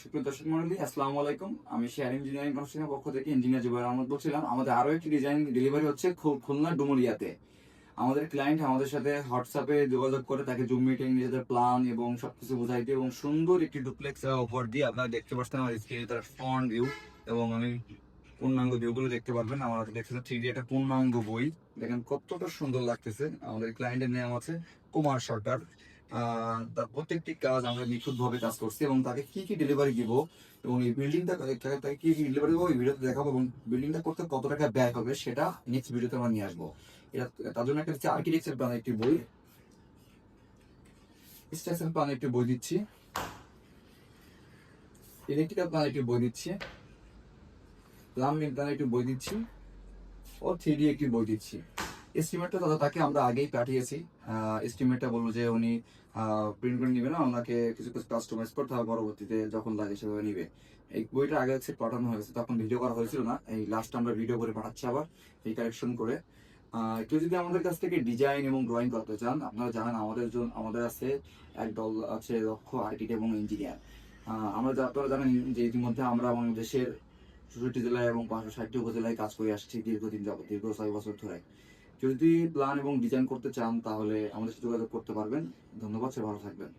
সুপ্রিয় দর্শক মন্ডলী, আসসালামু আলাইকুম। আমি শেয়ার ইঞ্জিনিয়ারিং কনস্ট্রাকশনের পক্ষ থেকে ইঞ্জিনিয়ার জুবাইর আহমদ বলছিলাম। আমাদের আরও একটি ডিজাইন ডেলিভারি হচ্ছে খুলনা ডুমুলিয়াতে আমাদের ক্লায়েন্ট আমাদের সাথে হোয়াটসঅ্যাপে যোগাযোগ করে, তাকে জুম মিটিং নিজেদের প্ল্যান এবং সবকিছু বোঝাই দিয়ে এবং সুন্দর একটি ডুপ্লেক্স অফার দিয়ে আপনারা দেখতে পাচ্ছেন আমার স্ক্রিনে তার ফ্রন্ট ভিউ এবং আমি পূর্ণাঙ্গ ভিউগুলো দেখতে পারবেন। আমার হাতে দেখতেছেন থ্রি একটা পূর্ণাঙ্গ বই। দেখেন কতটা সুন্দর লাগতেছে। আমাদের ক্লায়েন্টের নাম আছে কুমার সরকার তার প্রত্যেকটি কাজ আমরা নিখুঁতভাবে কাজ করছি এবং তাকে কি কি ডেলিভারি দিব এবং এই বিল্ডিংটা তাকে কি কি ডেলিভারি দেবো, এই ভিডিওতে দেখাবো এবং বিল্ডিংটা করতে কত টাকা ব্যয় হবে সেটা নেক্সট ভিডিওতে আমরা নিয়ে আসব। এটা তার জন্য একটা হচ্ছে আর্কিটেকচার প্ল্যান একটি বই। স্ট্রাকচার প্ল্যান একটি বই দিচ্ছি। ইলেকট্রিক্যাল প্ল্যান একটি বই দিচ্ছি। প্লাম্বিং প্ল্যান একটি বই দিচ্ছি। ও থ্রি একটি বই দিচ্ছি। এস্টিমেটটা দাদা, তাকে আমরা আগেই পাঠিয়েছি। এস্টিমেটটা বলব যে উনি প্রিন্ট করে নিবে না, ওনাকে কিছু কিছু কাস্টমাইজ করতে হবে পরবর্তীতে, যখন লাগে সেভাবে নিবে। এই বইটা আগে হচ্ছে পাঠানো হয়েছে, তখন ভিডিও করা হয়েছিল না। এই লাস্ট আমরা ভিডিও করে পাঠাচ্ছি আবার, এই কারেকশন করে। কেউ যদি আমাদের কাছ থেকে ডিজাইন এবং ড্রয়িং করতে চান, আপনারা জানেন আমাদের জন্য আমাদের আছে এক দল আছে দক্ষ আর্কিটেক্ট এবং ইঞ্জিনিয়ার আমরা আপনারা জানেন যে ইতিমধ্যে আমরা আমাদের দেশের চৌষট্টি জেলায় এবং পাঁচশো ষাটটি উপজেলায় কাজ করে আসছি দীর্ঘদিন যাবত দীর্ঘ ছয় বছর ধরে। যদি প্ল্যান এবং ডিজাইন করতে চান, তাহলে আমাদের সাথে যোগাযোগ করতে পারবেন। ধন্যবাদ সে ভালো থাকবেন।